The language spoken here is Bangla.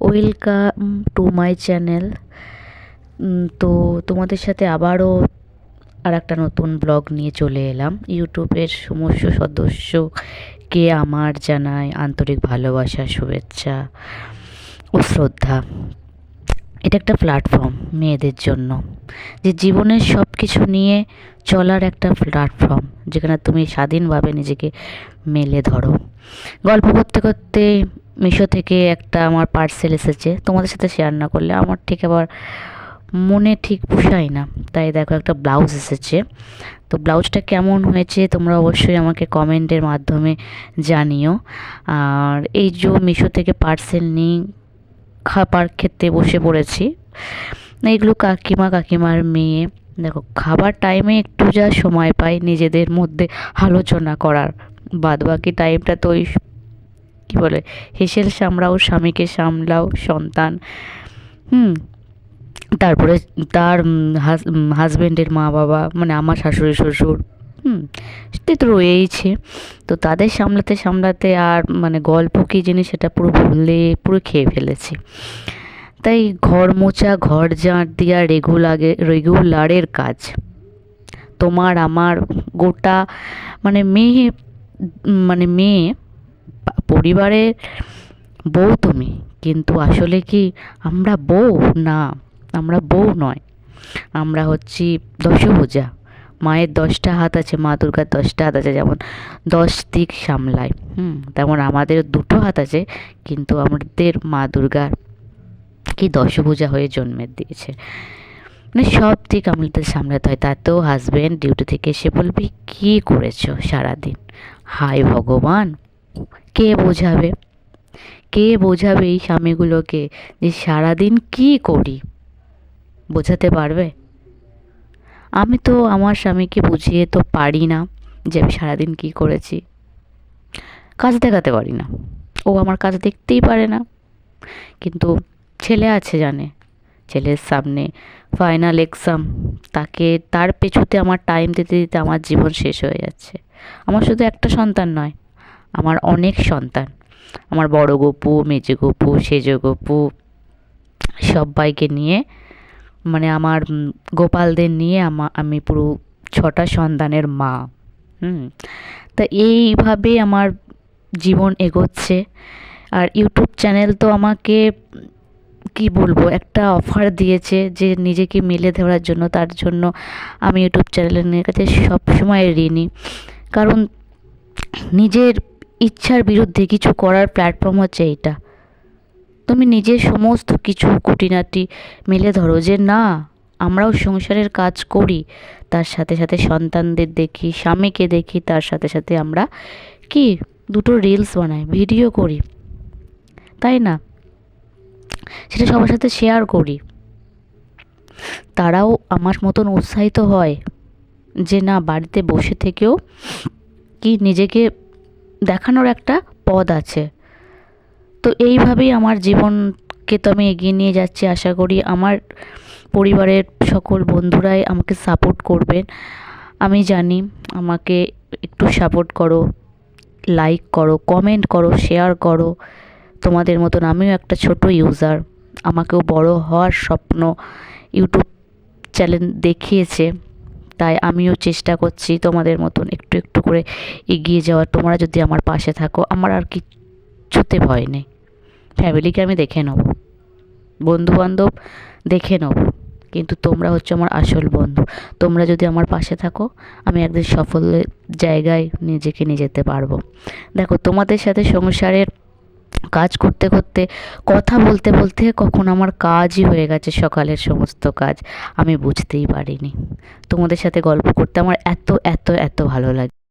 ওয়েলকাম টু মাই চ্যানেল তো তোমাদের সাথে আবারও আর একটা নতুন ব্লগ নিয়ে চলে এলাম। ইউটিউবের সমস্ত সদস্যকে আমার জানায় আন্তরিক ভালোবাসা, শুভেচ্ছা ও শ্রদ্ধা। এটা একটা প্ল্যাটফর্ম মেয়েদের জন্য। যে জীবনের সব কিছু নিয়ে চলার একটা প্ল্যাটফর্ম যেখানে তুমি স্বাধীনভাবে নিজেকে মেলে ধরো। গল্প করতে করতে মিশো থেকে একটা আমার পার্সেল এসেছে। তোমাদের সাথে শেয়ার না করলে আমার ঠিক আবার মনে ঠিক পোষায় না। তাই দেখো একটা ব্লাউজ এসেছে। তো ব্লাউজটা কেমন হয়েছে তোমরা অবশ্যই আমাকে কমেন্টের মাধ্যমে জানিও। আর এই যে মিশো থেকে পার্সেল নিই খাবার খেতে বসে পড়েছি এইগুলো কাকিমা কাকিমার মেয়ে। দেখো, খাবার টাইমে একটু যা সময় পাই নিজেদের মধ্যে আলোচনা করার। বাদ বাকি টাইমটা তো ওই কী বলে, হেসেল সামলাও, স্বামীকে সামলাও, সন্তান। হুম, তারপরে তার হাজব্যান্ডের মা বাবা মানে আমার শাশুড়ি, শ্বশুর, হুম তো রয়েইছে। তো তাদের সামলাতে সামলাতে আর মানে গল্প কী জিনিস সেটা পুরো ভুলে, পুরো খেয়ে ফেলেছি। তাই ঘর মোছা, ঘর ঝাঁট দেওয়া রেগুলাগে রেগুলারের কাজ। তোমার, আমার গোটা মানে মেয়ে মানে মেয়ে পরিবারের বউ তুমি, কিন্তু আসলে কি আমরা বউ? না, আমরা বউ নয়। আমরা হচ্ছি দশভূজা। মায়ের দশটা হাত আছে, মা দুর্গার দশটা হাত আছে, যেমন দশ দিক সামলায়, হুম? তেমন আমাদের দুটো হাত আছে, কিন্তু আমাদের মা দুর্গার কি দশভূজা হয়ে জন্মের দিয়েছে। মানে সব দিক আমাদের সামলাতে হয়, তাতেও হাজব্যান্ড ডিউটি থেকে এসে বলবি, কী করেছ সারাদিন? হায় ভগবান! কে বোঝাবে? কে বোঝাবে এই স্বামীগুলোকে যে সারাদিন কী করি? বোঝাতে পারবে? আমি তো আমার স্বামীকে বুঝিয়ে তো পারি না যে আমি সারাদিন কী করেছি। কাজ দেখাতে পারি না। ও আমার কাজ দেখতেই পারে না। কিন্তু ছেলে আছে জানে। ছেলের সামনে ফাইনাল এক্সাম তাকে তার পেছুতে আমার টাইম দিতে দিতে আমার জীবন শেষ হয়ে যাচ্ছে। আমার শুধু একটা সন্তান নয়। আমার অনেক সন্তান। আমার বড় গপু, মেজে গপু, সেজ গপু, সবাইকে নিয়ে মানে আমার গোপালদের নিয়ে আমা, আমি পুরো ছটা সন্তানের মা। হুম। তা এইভাবে আমার জীবন এগোচ্ছে। আর ইউটিউব চ্যানেল তো আমাকে, কি বলব, একটা অফার দিয়েছে যে নিজেকে মেলে ধরার জন্য। তার জন্য আমি ইউটিউব চ্যানেলের কাছে সবসময় ঋণী। কারণ নিজের ইচ্ছার বিরুদ্ধে কিছু করার প্ল্যাটফর্ম হচ্ছে এইটা। তুমি নিজের সমস্ত কিছু খুঁটিনাটি মেলে ধরো যে, না, আমরাও সংসারের কাজ করি। তার সাথে সাথে সন্তানদের দেখি, স্বামীকে দেখি, তার সাথে সাথে আমরা কি, দুটো রিলস বানাই ভিডিও করি। তাই না? সেটা সবার সাথে শেয়ার করি। তারাও আমার মতন উৎসাহিত হয় যে, না, বাড়িতে বসে থেকেও কি নিজেকে দেখানোর একটা পদ আছে। তো এইভাবেই আমার জীবনকে তো আমি এগিয়ে নিয়ে যাচ্ছি। আশা করি আমার পরিবারের সকল বন্ধুরাই আমাকে সাপোর্ট করবেন। আমি জানি আমাকে একটু সাপোর্ট করো লাইক করো কমেন্ট করো শেয়ার করো। তোমাদের মতন আমিও একটা ছোট ইউজার আমাকেও বড় হওয়ার স্বপ্ন ইউটিউব চ্যানেল দেখিয়েছে। তাই আমিও চেষ্টা করছি তোমাদের মতন একটু একটু করে এগিয়ে যাওয়ার। তোমরা যদি আমার পাশে থাকো, আমার আর কিচ্ছুতে ভয় নেই। ফ্যামিলিকে আমি দেখে নেব। বন্ধুবান্ধব দেখে নেব। কিন্তু তোমরা হচ্ছে আমার আসল বন্ধু। তোমরা যদি আমার পাশে থাকো, আমি একদিন সফল জায়গায় নিজেকে নিয়ে যেতে পারব। দেখো, তোমাদের সাথে সংসারের কাজ করতে করতে, কথা বলতে বলতে কখন আমার কাজই হয়ে গেছে সকালের সমস্ত কাজ। আমি বুঝতেই পারিনি। তোমাদের সাথে গল্প করতে আমার এত এত এত ভালো লাগে।